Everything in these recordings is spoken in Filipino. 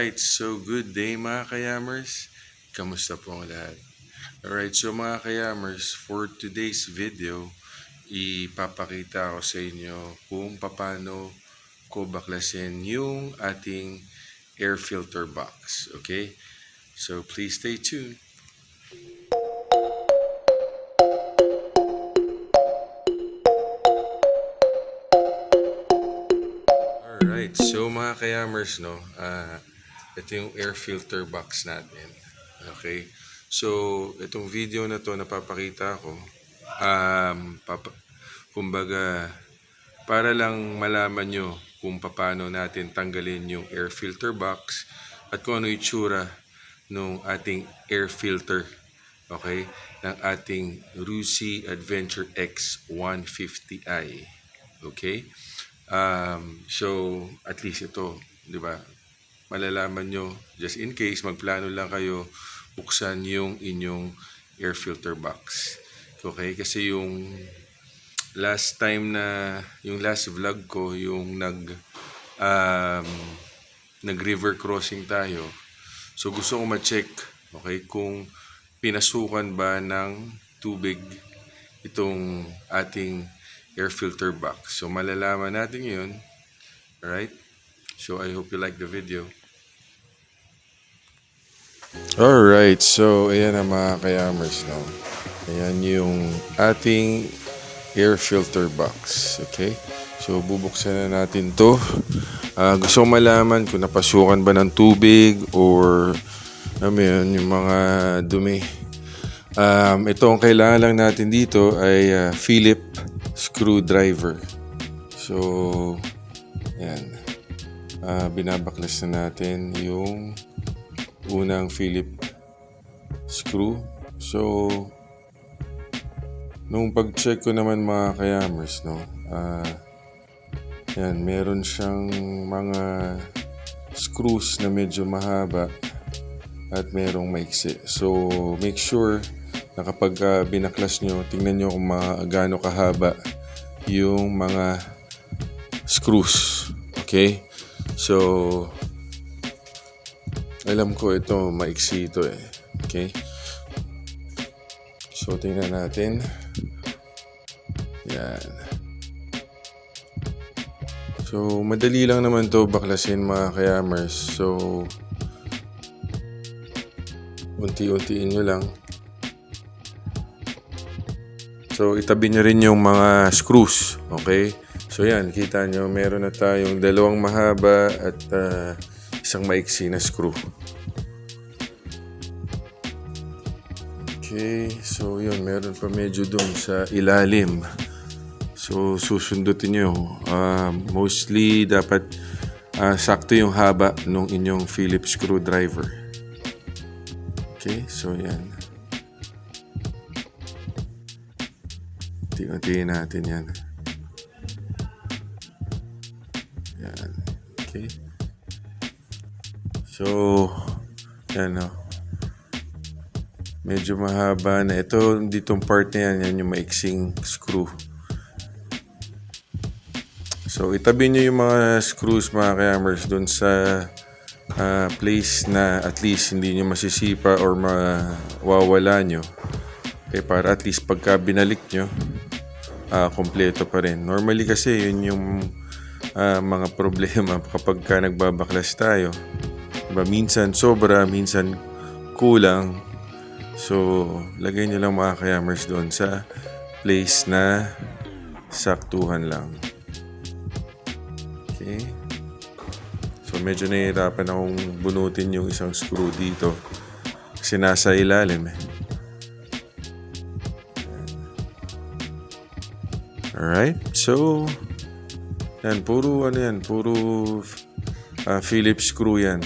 Alright, so good day mga kayamers. Kamusta po ang lahat? Alright, so mga kayamers, for today's video, ipapakita ko sa inyo kung paano ko baklasin yung ating air filter box. Okay? So please stay tuned. Alright, so mga kayamers, no, ah, ito yung air filter box natin. Okay? So, itong video na to napapakita ko, um, papa, kumbaga, para lang malaman nyo kung paano natin tanggalin yung air filter box at kung ano itsura ng ating air filter okay ng ating Rusi Adventure X 150i okay um, so at least ito di ba malalaman nyo just in case magplano lang kayo buksan yung inyong air filter box. Okay? Kasi yung last time na yung last vlog ko yung nag um, nag river crossing tayo. So gusto ko ma-check okay kung pinasukan ba ng tubig itong ating air filter box. So malalaman natin yun. Alright? So I hope you like the video Alright, so ayan na mga kayamers no. Ayan yung ating air filter box. Okay? So bubuksan na natin to. Ah, gusto malaman kung napasukan ba ng tubig or ano yun, yung mga dumi. Um, ito ang kailangan lang natin dito ay ah, Philip screwdriver. So, ayan. Ah, binabaklas na natin yung unang Philip screw. So, nung pag-check ko naman mga kayamers, no, ah, yan, meron siyang mga screws na medyo mahaba at merong maiksi. So, make sure na kapag ah, binaklas nyo, tingnan nyo kung gaano kahaba yung mga screws. Okay? So, alam ko ito, maiksi ito eh. Okay? So, tingnan natin. Yan. So, madali lang naman to baklasin mga kayamers. So, unti-untiin nyo lang. So, itabi nyo rin yung mga screws. Okay? So, yan. Kita nyo, meron na tayong dalawang mahaba at ah, isang maiksi na screw. Okay, so yun, meron pa medyo doon sa ilalim. So, susundutin nyo. Ah, mostly, dapat ah, sakto yung haba ng inyong Phillips screwdriver. Okay, so yan. Unti-untiin natin yan. Yan. Okay. So, yan o. Medyo mahaba na. Ito, ditong part na yan, yan yung maiksing screw. So, itabi nyo yung mga screws, mga kayamers, doon sa ah, place na at least hindi nyo masisipa or mawawala nyo. Okay, para at least pagka binalik nyo, ah, kompleto pa rin. Normally kasi, yun yung ah, mga problema kapag ka nagbabaklas tayo. Diba? Minsan sobra, minsan kulang. So, lagay nyo lang mga kayamers doon sa place na saktuhan lang. Okay. So, medyo nahihirapan akong bunutin yung isang screw dito. Kasi nasa ilalim eh. Alright. So, yan. Puro ano yan. Puro ah, Phillips screw yan.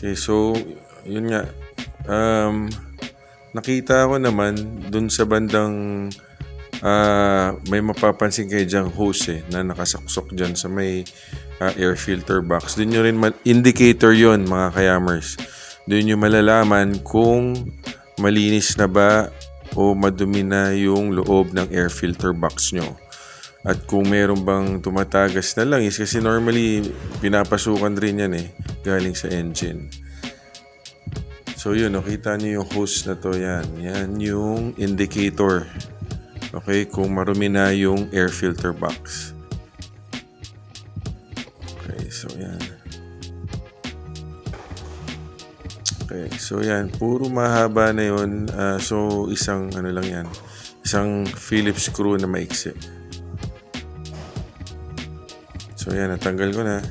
Okay, so, yun nga. Um, nakita ko naman dun sa bandang ah, may mapapansin kayo dyang hose eh, na nakasaksok dyan sa may ah, air filter box. Doon nyo rin, indicator yon mga kayamers. Doon nyo malalaman kung malinis na ba o madumi na yung loob ng air filter box nyo. At kung meron bang tumatagas na langis, kasi normally pinapasukan rin yan eh, galing sa engine. So yun, nakita niyo yung hose na to yan. Yan yung indicator. Okay, kung marumi na yung air filter box. Okay, so yan. Okay, so yan. Puro mahaba na yun. Ah, so, isang ano lang yan. Isang Phillips screw na maiksi. So, yan. Natanggal ko na.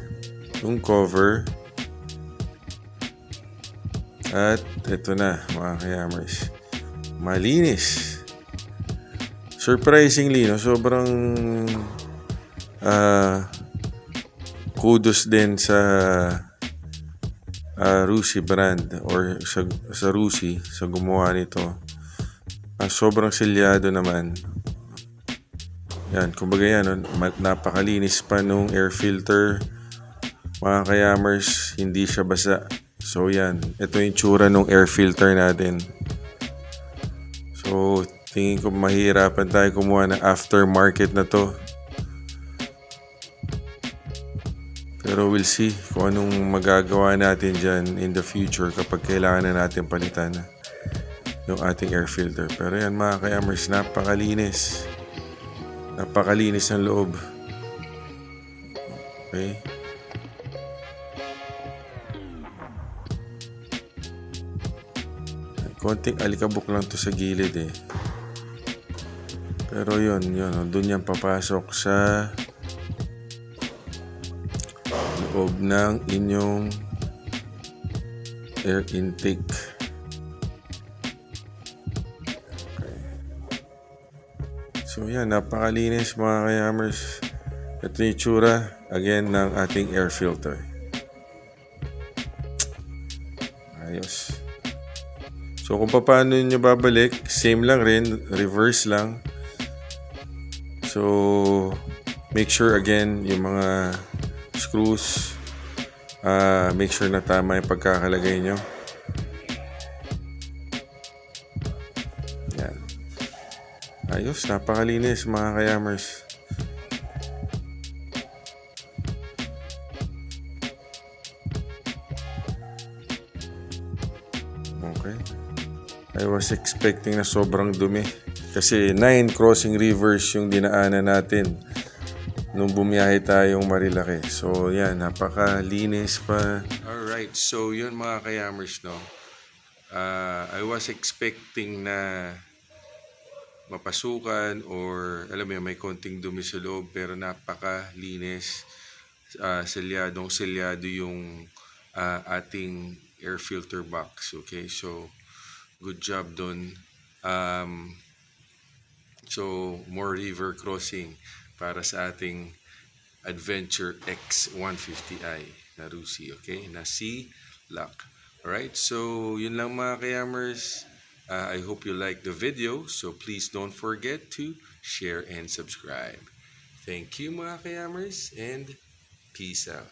Yung cover. At ito na, mga kayamers. Malinis. Surprisingly, no? Sobrang ah kudos din sa uh, Rusi brand or sa, sa Rusi sa gumawa nito. Ah, sobrang selyado naman. Yan, kumbaga yan, no, napakalinis pa nung air filter. Mga kayamers, hindi siya basa. So yan, ito yung tsura nung air filter natin. So, tingin ko mahirapan tayo kumuha ng aftermarket na to. Pero we'll see kung anong magagawa natin dyan in the future kapag kailangan na natin palitan yung ating air filter. Pero yan mga kayamers, napakalinis. Napakalinis ng loob. Okay? Konting alikabok lang to sa gilid eh. Pero yun, yun. oh, Doon yan papasok sa loob ng inyong air intake. Okay. So yan, napakalinis mga kayamers. Ito yung tsura, again, ng ating air filter. Ayos. So kung paano nyo babalik, same lang rin, reverse lang. So make sure again yung mga screws, ah make sure na tama yung pagkakalagay nyo. Yan. Ayos, napakalinis mga kayamers. Okay. I was expecting na sobrang dumi. Kasi 9 crossing rivers yung dinaanan natin nung bumiyahe tayong Marilaki. So, yan, napakalinis pa. Alright, so yun mga kayamers, no? Ah, I was expecting na mapasukan or alam mo yun, may konting dumi sa loob pero napakalinis. Uh, selyadong selyado yung ah, ating air filter box. Okay, so good job dun. Um, so, more river crossing para sa ating Adventure X150i na Rusi, okay? Na Sea Lock. Alright, so yun lang mga kayamers. Uh, I hope you like the video. So please don't forget to share and subscribe. Thank you mga kayamers and peace out.